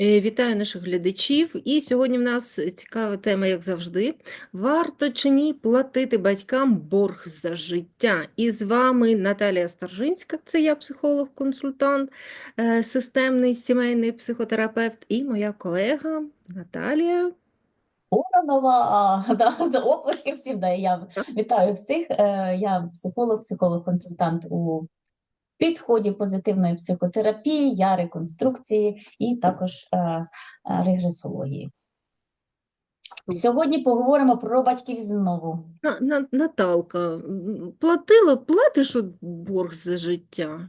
Е, Вітаю наших глядачів. І сьогодні в нас цікава тема, як завжди. Варто чи ні платити батькам борг за життя? І з вами Наталія Старжинська, це я психолог-консультант, е, системний сімейний психотерапевт, і моя колега Наталія. Воронова, да, за оплески всім дає. Я вітаю всіх. Е, Я психолог, психолог-консультант у підході позитивної психотерапії, я реконструкції і також е, е, регресології. Сьогодні поговоримо про батьків знову. На, на, Наталка, платила, платиш от борг за життя?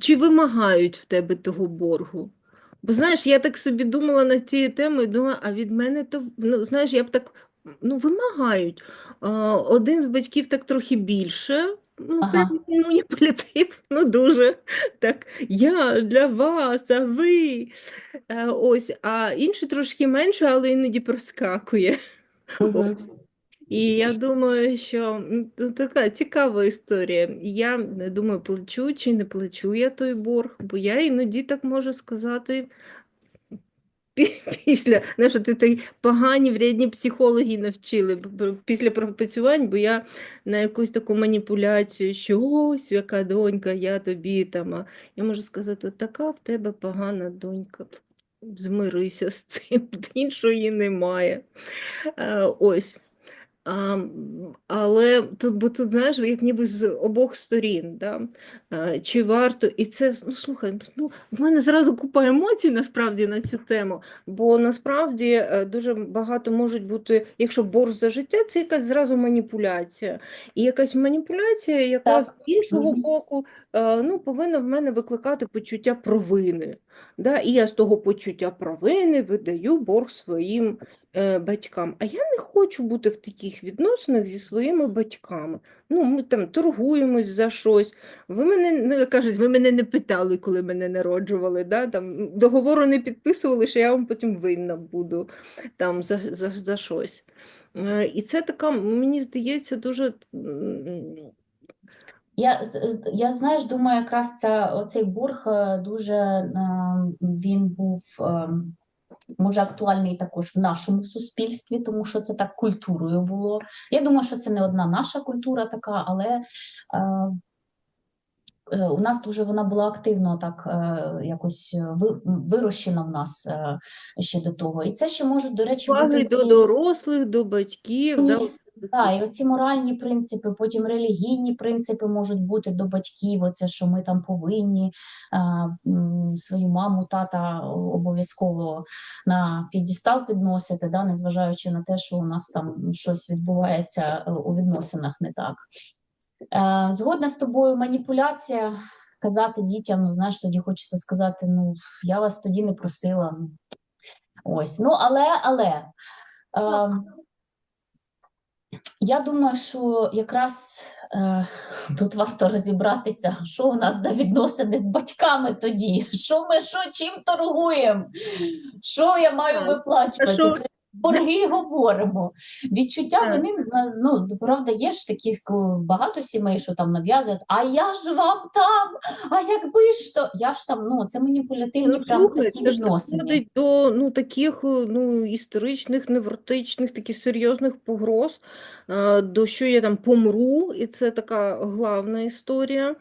Чи вимагають в тебе того боргу? Бо знаєш, я так собі думала над цією темою, думаю, а від мене то, ну, знаєш, я б так, ну, вимагають. Один з батьків так трохи більше, ну, Ага. прям маніпулятив, ну, дуже. Так, я для вас, а ви. Е, Ось, а інший трошки менше, але іноді проскакує. Мгм. Ось. І я думаю, що м, ну, така цікава історія. Я не думаю, плачу чи не плачу я той борг, бо я іноді так можу сказати. Пі- Після, знаєш, ти так погані вредні психологи навчили після пропрацювань, бо я на якусь таку маніпуляцію, що ось яка донька, я тобі там. Я можу сказати, така в тебе погана донька. Змирися з цим, іншої немає. Е, Ось. А, але тут, бо тут, знаєш, як ніби з обох сторін, да? А, чи варто, і це, ну слухай, ну, в мене зразу купа емоцій насправді на цю тему, бо насправді е, дуже багато можуть бути, якщо борг за життя, це якась зразу маніпуляція. І якась маніпуляція, яка з іншого боку, е, ну, повинна в мене викликати почуття провини. Да? І я з того почуття провини видаю борг своїм батькам. А я не хочу бути в таких відносинах зі своїми батьками. Ну, ми там торгуємось за щось. Ви мене не кажуть, ви мене не питали, коли мене народжували. Да? Там, договору не підписували, що я вам потім винна буду там, за, за, за щось. Е, І це така, мені здається, дуже. Я, я знаєш, думаю, якраз ця, оцей борг е, дуже е, він був е, може актуальний також в нашому суспільстві, тому що це так культурою було. Я думаю, що це не одна наша культура така, але е, е, у нас дуже вона була активно так е, якось ви- вирощена в нас е, ще до того. І це ще можуть, до речі, бути до дорослих, до батьків. Ні, Так, і оці моральні принципи, потім релігійні принципи можуть бути до батьків. Оце що ми там повинні свою маму, тата обов'язково на підістал підносити, да, незважаючи на те, що у нас там щось відбувається е, у відносинах не так. Е, Згодна з тобою, маніпуляція. Казати дітям, ну знаєш, тоді хочеться сказати: ну я вас тоді не просила. ну, Ось, ну але, але. Я думаю, що якраз е, тут варто розібратися, що у нас за відносини з батьками тоді. Що ми що чим торгуємо? Що я маю виплачувати? Борги говоримо. Відчуття вини ну, правда, є ж такі багато сімей, що там нав'язують, а я ж вам там, а якби ж то. Я ж там, ну це маніпулятивні Ну, прям слухай, такі відносини. до ну, таких е, ну, історичних, невротичних, таких серйозних погроз, е, до що я там помру, і це така главна історія,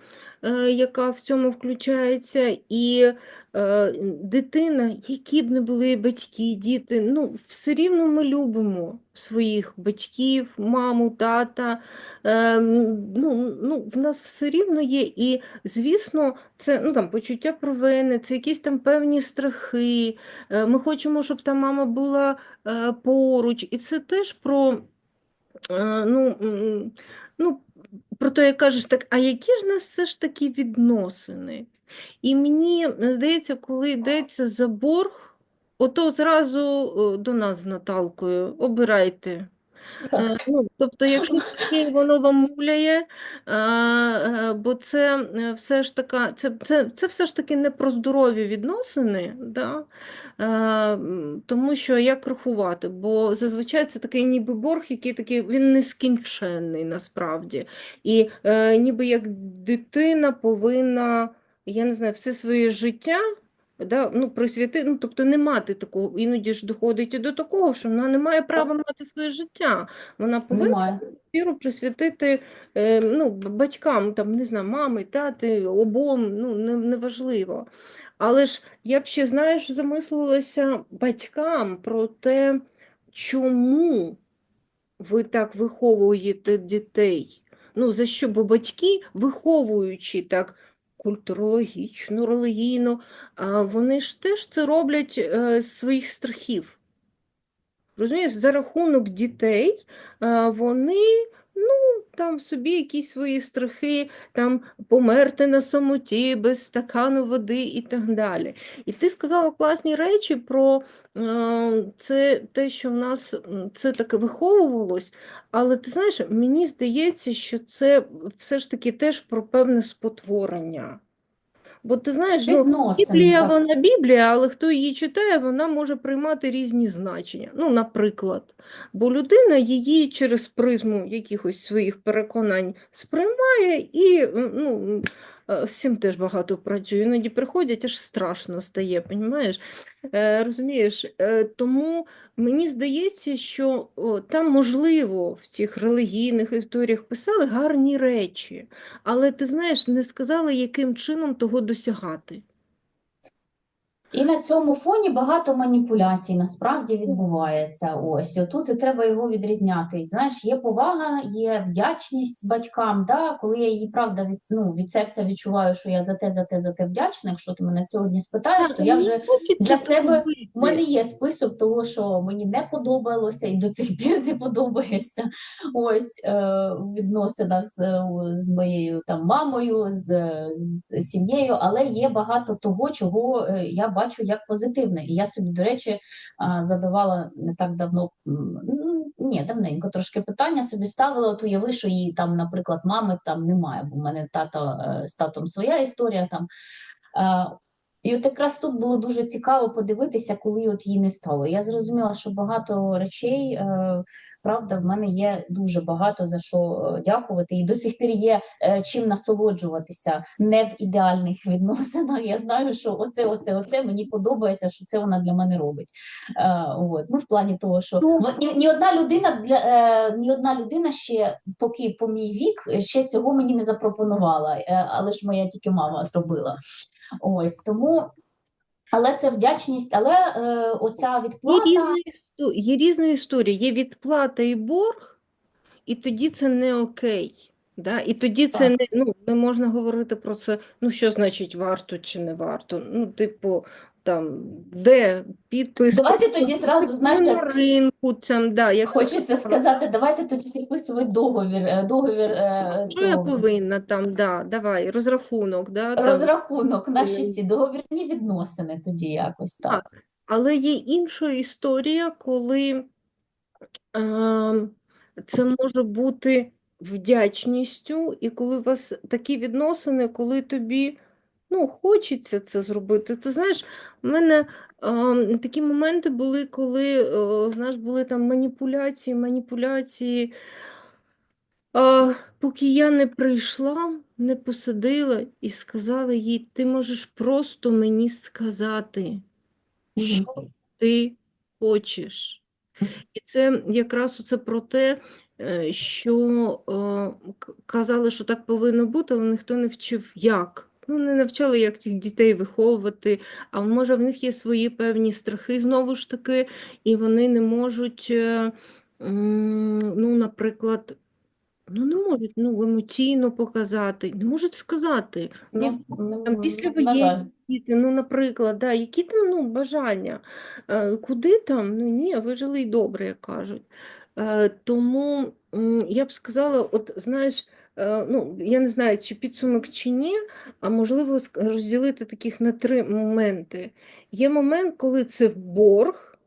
яка в цьому включається. І е, дитина, які б не були батьки, діти, ну, все рівно ми любимо своїх батьків, маму, тата. Е, ну, ну, в нас все рівно є. І, звісно, це ну, там, почуття провини, це якісь там певні страхи. Е, Ми хочемо, щоб та мама була е, поруч. І це теж про, е, ну, ну, про те, як кажеш, так, а які ж нас все ж таки відносини? І мені здається, коли йдеться за борг, ото зразу е, до нас з Наталкою обирайте. Е, Ну, тобто, якщо воно вам муляє, е, е, бо це все ж така, це, це, це все ж таки не про здорові відносини, да? Тому що як рахувати? Бо зазвичай це такий ніби борг, який такий, він нескінченний насправді. І ніби як дитина повинна, я не знаю, все своє життя да, ну, присвяти, ну, тобто не мати такого, іноді ж доходить і до такого, що вона не має права мати своє життя. Вона повинна віру присвятити е, ну, батькам, там, не знаю, мами, тати, обом, ну, не, неважливо. Але ж я б ще, знаєш, замислилася батькам про те, чому ви так виховуєте дітей. Ну, за що? Бо батьки, виховуючи так культурологічно, релігійно, вони ж теж це роблять е, з своїх страхів. Розумієш, за рахунок дітей вони ну, там собі якісь свої страхи, там померти на самоті без стакану води і так далі. І ти сказала класні речі про е, це те, що в нас це таке виховувалось, але ти знаєш, мені здається, що це все ж таки теж про певне спотворення. Бо ти знаєш, ну, Біблія, так. вона Біблія, але хто її читає, вона може приймати різні значення. Ну, наприклад, бо людина її через призму якихось своїх переконань сприймає і ну, з цим теж багато працюю. Іноді приходять, аж страшно стає, понімаєш? Е, розумієш? Е, тому мені здається, що там, можливо, в цих релігійних історіях писали гарні речі, але ти знаєш, не сказали, яким чином того досягати. І на цьому фоні багато маніпуляцій насправді відбувається. Ось тут і треба його відрізняти. Знаєш, є повага, є вдячність батькам. Да? Коли я її правда від, ну, від серця відчуваю, що я за те, за те, за те вдячна. Якщо ти мене сьогодні спитаєш, то я вже для себе. У мене є список того, що мені не подобалося і до цих пір не подобається. Ось е, в відносинах з, з моєю там мамою, з, з сім'єю, але є багато того, чого е, я бачу як позитивне. І я собі, до речі, задавала не так давно, м, ні, давненько трошки питання собі ставила. От уяви, що її там, наприклад, мами там немає, бо в мене тата е, з татом своя історія там. І от якраз тут було дуже цікаво подивитися, коли от її не стало. Я зрозуміла, що багато речей, е, правда, в мене є дуже багато за що е, дякувати, і до сих пір є е, чим насолоджуватися не в ідеальних відносинах. Я знаю, що оце, оце, оце мені подобається, що це вона для мене робить. От. Ну, в плані того, що Ну, ні, ні одна людина для ні одна людина ще, поки по мій вік, ще цього мені не запропонувала, але ж моя тільки мама зробила. Ось тому, але це вдячність, але е, оця відплата. є різні, є різна історія. Є відплата і борг, і тоді це не окей. Да? І тоді це не, ну, не можна говорити про це, ну що значить варто чи не варто. Ну, типу, там, де підпис, Давайте тоді зразу, знаєш, на ринку, там, да, як хочеться сказати, давайте тоді підписувати договір, е, договір е, що я повинна там, да, давай, розрахунок, да, там. розрахунок, наші ці договірні відносини тоді якось так. Але є інша історія, коли ем, це може бути вдячністю, і коли у вас такі відносини, коли тобі ну, хочеться це зробити. Ти знаєш, в мене ем, такі моменти були, коли е, знаєш, були там маніпуляції, маніпуляції. А, поки я не прийшла, не посадила і сказала їй, ти можеш просто мені сказати що ти хочеш. І це якраз оце про те, е, що е, казали, що так повинно бути, але ніхто не вчив, як. Ну, не навчали, як цих дітей виховувати, а може в них є свої певні страхи, знову ж таки, і вони не можуть, е, ну, наприклад, ну, не можуть ну, емоційно показати, не можуть сказати. Ні, Ну, ну, там після воєнні діти, ну, наприклад, да, які там ну, бажання, Е, куди там? Ну ні, ви жили й добре, як кажуть. Е, Тому я б сказала, от знаєш, ну, я не знаю, чи підсумок чи ні, а можливо розділити таких на три моменти. Є момент, коли це борг,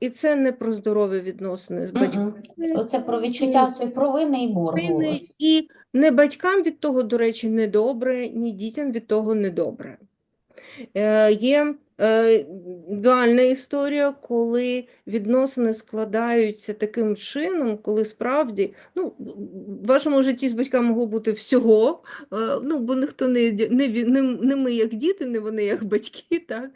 і це не про здорові відносини з батьками. Угу. Це про відчуття цієї провини і боргу. І не батькам від того, до речі, не добре, ні дітям від того не добре. Е, Є е, дуальна історія, коли відносини складаються таким чином, коли справді ну, в вашому житті з батьками могло бути всього, е, ну, бо ніхто не, не, не, не ми як діти, не вони як батьки, так?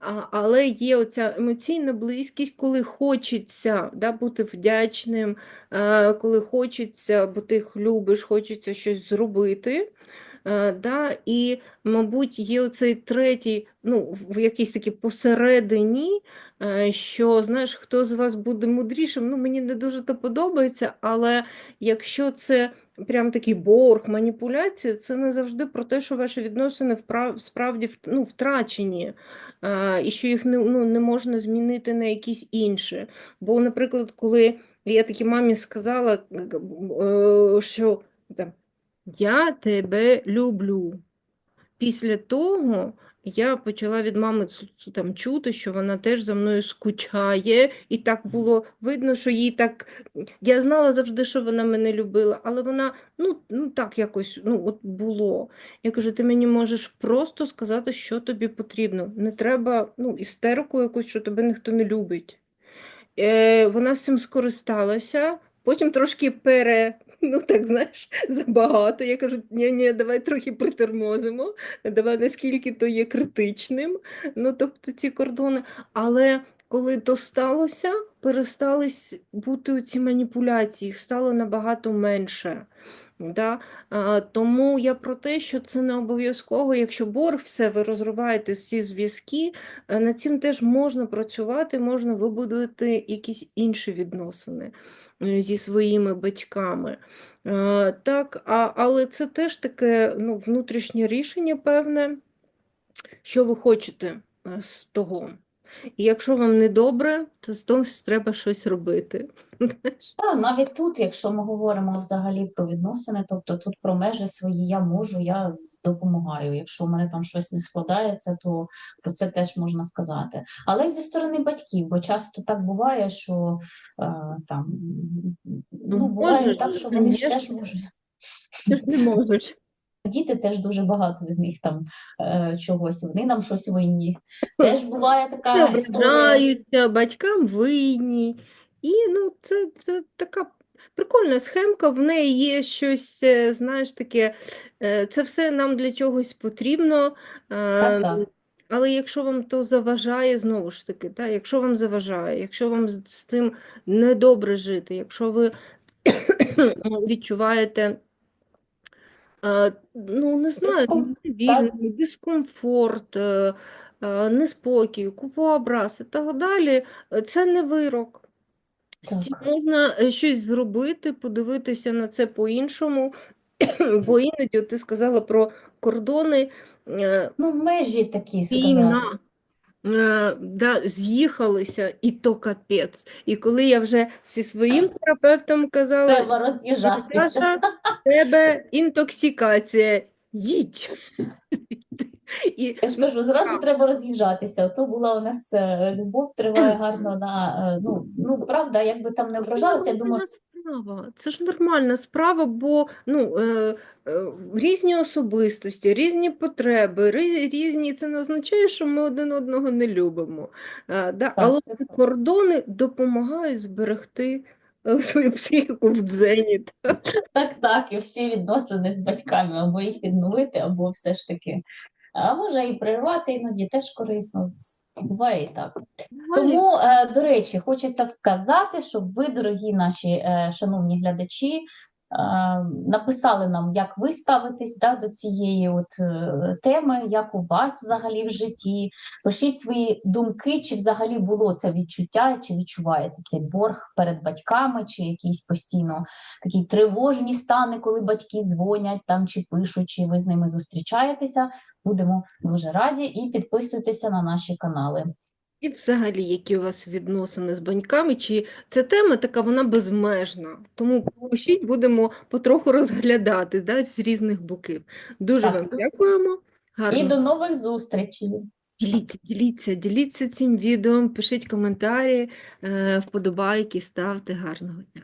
А, але є оця емоційна близькість, коли хочеться да, бути вдячним, е, коли хочеться, бо ти їх любиш, хочеться щось зробити. Е, да, і, мабуть, є оцей третій, ну, в якійсь такій посередині, е, що, знаєш, хто з вас буде мудрішим, ну, мені не дуже то подобається, але якщо це прям такий борг, маніпуляція, це не завжди про те, що ваші відносини вправ, справді ну, втрачені, е, і що їх не, ну, не можна змінити на якісь інші. Бо, наприклад, коли я такій мамі сказала, що там, я тебе люблю. Після того я почала від мами там чути, що вона теж за мною скучає, і так було видно, що їй так. Я знала завжди, що вона мене любила, але вона ну, ну так якось ну, от було. Я кажу, ти мені можеш просто сказати, що тобі потрібно. Не треба ну, істерику якусь, що тебе ніхто не любить. Е, вона з цим скористалася, потім трошки пере, ну так знаєш, забагато. Я кажу, ні, ні, давай трохи притормозимо, давай наскільки то є критичним. Ну, тобто ці кордони. Але коли то сталося, перестали бути ці маніпуляції, їх стало набагато менше. Да? А, тому я про те, що це не обов'язково, якщо борг, все, ви розриваєте ці зв'язки, е, над цим теж можна працювати, можна вибудувати якісь інші відносини е, зі своїми батьками. Е, Так, а, але це теж таке ну, внутрішнє рішення певне, що ви хочете з того. І якщо вам не добре, то з того треба щось робити. Та навіть тут, якщо ми говоримо взагалі про відносини, тобто тут про межі свої я можу, я допомагаю. Якщо у мене там щось не складається, то про це теж можна сказати. Але й зі сторони батьків, бо часто так буває, що е, там ну, буває може так, що вони ж теж можуть. Не можеш. Діти теж дуже багато від них там е, чогось, вони нам щось винні. Теж буває така історія. ображаються, батькам винні. І ну, це, це така прикольна схемка, в неї є щось, е, знаєш, таке, е, це все нам для чогось потрібно. Так, е, так. Але якщо вам то заважає, знову ж таки, та, якщо вам заважає, якщо вам з цим недобре жити, якщо ви відчуваєте, е, ну, не знаю, Дискомфорт, невільний, дискомфорт, е, е, неспокій, купу образ і так далі, е, це не вирок. З цим Так. можна е, щось зробити, подивитися на це по-іншому, бо іноді от ти сказала про кордони. е, Ну, межі такі. Війна, е, да, з'їхалися, і то капець. І коли я вже зі своїм терапевтом казала, Треба роз'їжджатися. В тебе інтоксикація, їдь. І, Я ж кажу, зразу треба роз'їжджатися. Ото була у нас е, любов, триває гарно на е, ну, ну правда, якби там не ображалася, я думаю, справа. Це ж нормальна справа, бо ну, е, е, різні особистості, різні потреби, різні. Це не означає, що ми один одного не любимо. Е, да, але кордони допомагають зберегти е, свою психіку в дзені. так, так, і всі відносини з батьками, або їх відновити, або все ж таки. А може і прервати іноді теж корисно. Буває і так. Тому, е, до речі, хочеться сказати, щоб ви, дорогі наші е, шановні глядачі, написали нам, як ви ставитесь да, до цієї от е, теми, як у вас взагалі в житті. Пишіть свої думки, чи взагалі було це відчуття, чи відчуваєте цей борг перед батьками, чи якісь постійно такі тривожні стани, коли батьки дзвонять там чи пишуть, чи ви з ними зустрічаєтеся. Будемо дуже раді і підписуйтеся на наші канали. І взагалі, які у вас відносини з баньками, чи ця тема така, вона безмежна. Тому пишіть, будемо потроху розглядати да, з різних боків. Дуже Так. вам дякуємо. І до нових зустрічей. Діліться, діліться, діліться цим відео, пишіть коментарі, е, вподобайки, ставте. Гарного дня.